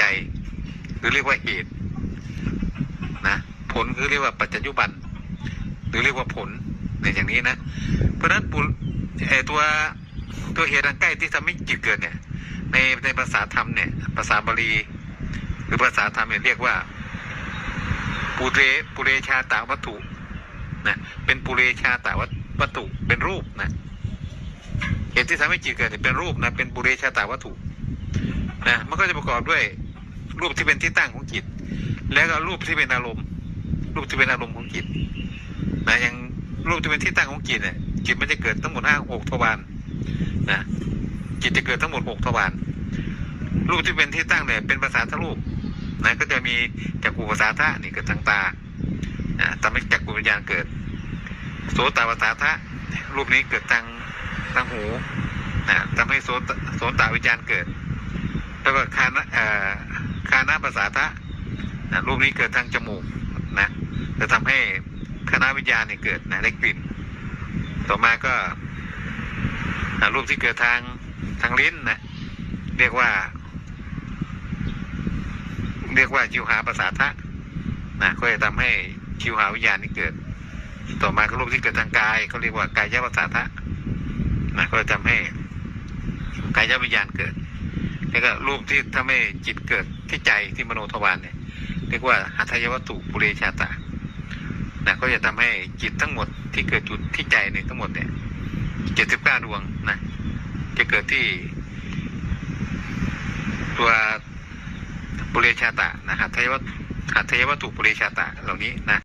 จัย หรือเรียกว่าเหตุนะผลคือเรียกว่าปัจจุบัน หรือเรียกว่าผลในอย่างนี้นะ เพราะฉะนั้นปุเออตัวตัวเหตุอันใกล้ที่ทำให้จิตเกิดเนี่ย ในในภาษาธรรมเนี่ยภาษาบาลีหรือภาษาธรรมเนี่ยเรียกว่าปุเรปุเรชาตาวัตถุนะเป็นปุเรชาตาวัตถุเป็นรูปนะเหตุที่ทำให้จิตเกิดเนี่ยเป็นรูปนะเป็นปุเรชาตาวัตถุนะมันก็จะประกอบด้วย รูปที่เป็นที่ตั้งของจิต แล้วก็รูปที่เป็นอารมณ์ รูปที่เป็นอารมณ์ของจิตนะอย่างรูปที่เป็นที่ตั้งของจิตเนี่ยจิตมันจะเกิดทั้งหมดห้าหกทวารนะจิตจะเกิดทั้งหมดหกทวารรูปที่เป็นที่ตั้งเนี่ยเป็นภาษาทรูปนะก็จะมีจักรุภาษาทะนี่เกิดทางตานะทำให้จักรุวิญญาณเกิด โสตภาษาทะรูปนี้เกิดทางทางหูนะทำให้โสตโสตวิญญาณเกิด แล้วก็คานะเอ่อ คานะภาษาทะนะรูปนี้เกิดทางจมูกนะจะทำให้คณะวิญญาณเนี่ยเกิดนะได้กลิ่น ต่อมาก็รูปที่เกิดทางทางลิ้นนะเรียกว่า เรียกว่าจิวหาภาษาทะนะก็จะทำให้จิวหาวิญญาณนี่เกิด ต่อมาก็รูปที่เกิดทางกายเขาเรียกว่ากายภาษาทะนะก็จะทำให้กายวิญญาณเกิด แล้วก็รูปที่ทำให้จิตเกิดที่ใจที่มโนทวารเนี่ยเรียกว่าหัตถยวัตถุปุเรชาตานะก็จะทำให้จิตทั้งหมดที่เกิดจุดที่ใจเนี่ยทั้งหมดเนี่ยเจ็ดสิบเก้าดวงนะจะเกิดที่ ตัวปุเรชาตะนะหัตถยวัตหัตถยวัตถุปุเรชาตะเหล่านี้นะ